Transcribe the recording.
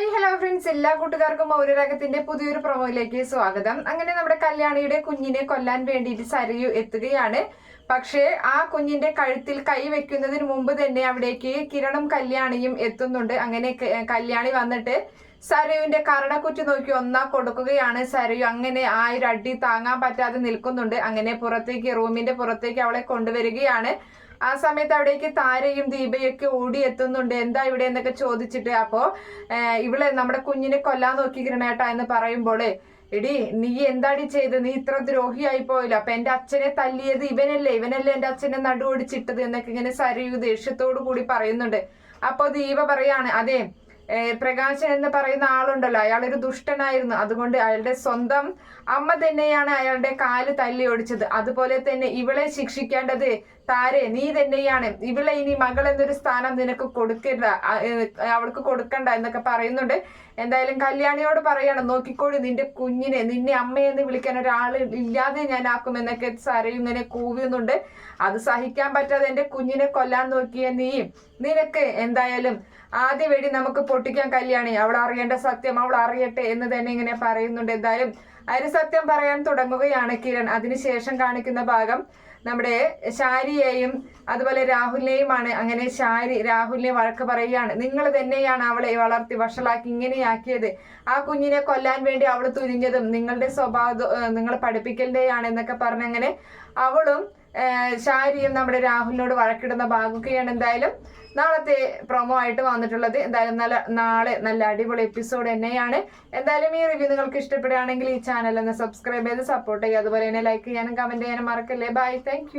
Hi hello friends എല്ലാ കൂട്ടുകാർക്കും മൗര്യരാഗത്തിന്റെ പുതിയൊരു പ്രൊമോയിലേക്ക് സ്വാഗതം. അങ്ങനെ നമ്മുടെ കല്യാണിയുടെ കുഞ്ഞിനെ കൊല്ലാൻ വേണ്ടിയിട്ട് സരയു എത്തുകയാണ്. പക്ഷേ ആ കുഞ്ഞിന്റെ കഴുത്തിൽ കൈ വെക്കുന്നതിന് മുമ്പ് തന്നെ അവിടേക്ക് കിരണും കല്യാണിയും എത്തുന്നുണ്ട്. അങ്ങനെ കല്യാണി വന്നിട്ട് സരയുവിന്റെ കരണക്കുറ്റി നോക്കി ഒന്നാ കൊടുക്കുകയാണ് സരയു. അങ്ങനെ ആ ഒരു അടി താങ്ങാൻ പറ്റാതെ നിൽക്കുന്നുണ്ട്. അങ്ങനെ പുറത്തേക്ക് റൂമിന്റെ പുറത്തേക്ക് അവളെ കൊണ്ടുവരികയാണ്. ആ സമയത്ത് അവിടേക്ക് താരയും ദീപയൊക്കെ ഓടി എത്തുന്നുണ്ട്. എന്താ ഇവിടെ എന്നൊക്കെ ചോദിച്ചിട്ട് അപ്പോ ഇവളെ നമ്മുടെ കുഞ്ഞിനെ കൊല്ലാൻ നോക്കി കിരണേട്ടാ എന്ന് പറയുമ്പോൾ എടി നീ എന്താടി ചെയ്ത്? നീ ഇത്ര ദ്രോഹിയായി പോയില്ല. അപ്പൊ എന്റെ അച്ഛനെ തല്ലിയത് ഇവനല്ലേ? ഇവനല്ലേ എന്റെ അച്ഛനെ നടുവൊടിച്ചിട്ടത്? എന്നൊക്കെ ഇങ്ങനെ സരയു ദേഷ്യത്തോടു കൂടി പറയുന്നുണ്ട്. അപ്പൊ ദീപ പറയാണ് അതെ പ്രകാശൻ എന്ന് പറയുന്ന ആളുണ്ടല്ലോ. അയാൾ ഒരു ദുഷ്ടനായിരുന്നു. അതുകൊണ്ട് അയാളുടെ സ്വന്തം അമ്മ തന്നെയാണ് അയാളുടെ കാൽ തല്ലി ഓടിച്ചത് അതുപോലെ തന്നെ ഇവളെ ശിക്ഷിക്കേണ്ടത് താരെ നീ തന്നെയാണ്. ഇവളെ ഇനി മകൾ എന്നൊരു സ്ഥാനം നിനക്ക് കൊടുക്കരുത്. അവൾക്ക് കൊടുക്കണ്ട എന്നൊക്കെ പറയുന്നുണ്ട്. എന്തായാലും കല്യാണിയോട് പറയണം നോക്കിക്കോളി നിന്റെ കുഞ്ഞിനെ നിന്നെ അമ്മയെന്ന് വിളിക്കാൻ ഒരാൾ ഇല്ലാതെ ഞാൻ ആക്കുമെന്നൊക്കെ സാരയും ഇങ്ങനെ കൂവിയുന്നുണ്ട് അത് സഹിക്കാൻ പറ്റാതെ എന്റെ കുഞ്ഞിനെ കൊല്ലാൻ നോക്കിയ നീ. നിനക്ക് എന്തായാലും ആദ്യ വെടി നമുക്ക് പൊട്ടിക്കാൻ കല്യാണി. അവൾ അറിയേണ്ട സത്യം അവൾ അറിയട്ടെ എന്ന് തന്നെ ഇങ്ങനെ പറയുന്നുണ്ട്. എന്തായാലും അരി സത്യം പറയാൻ തുടങ്ങുകയാണ് കിരൺ. അതിനുശേഷം കാണിക്കുന്ന ഭാഗം നമ്മുടെ ശാരിയെയും അതുപോലെ രാഹുലിനെയുമാണ്. അങ്ങനെ ശാരി രാഹുലിനെ വഴക്ക് പറയുകയാണ്. നിങ്ങൾ തന്നെയാണ് അവളെ വളർത്തി വഷളാക്കി ഇങ്ങനെയാക്കിയത്. ആ കുഞ്ഞിനെ കൊല്ലാൻ വേണ്ടി അവൾ തുനിഞ്ഞതും നിങ്ങളുടെ സ്വഭാവ നിങ്ങൾ പഠിപ്പിക്കലിന്റെയാണ് എന്നൊക്കെ പറഞ്ഞങ്ങനെ അവളും ശാരിയും നമ്മുടെ രാഹുലിനോട് വഴക്കിടുന്ന ഭാഗമൊക്കെയാണ് എന്തായാലും നാളത്തെ പ്രൊമോ ആയിട്ട് വന്നിട്ടുള്ളത്. എന്തായാലും നല്ല നാളെ നല്ല അടിപൊളി എപ്പിസോഡ് തന്നെയാണ്. എന്തായാലും ഈ റിവ്യൂ നിങ്ങൾക്ക് ഇഷ്ടപ്പെടുകയാണെങ്കിൽ ഈ ചാനൽ ഒന്ന് സബ്സ്ക്രൈബ് ചെയ്ത് സപ്പോർട്ട് ചെയ്യുക. അതുപോലെ തന്നെ ലൈക്ക് ചെയ്യാനും കമന്റ് ചെയ്യാനും മറക്കല്ലേ. Bye thank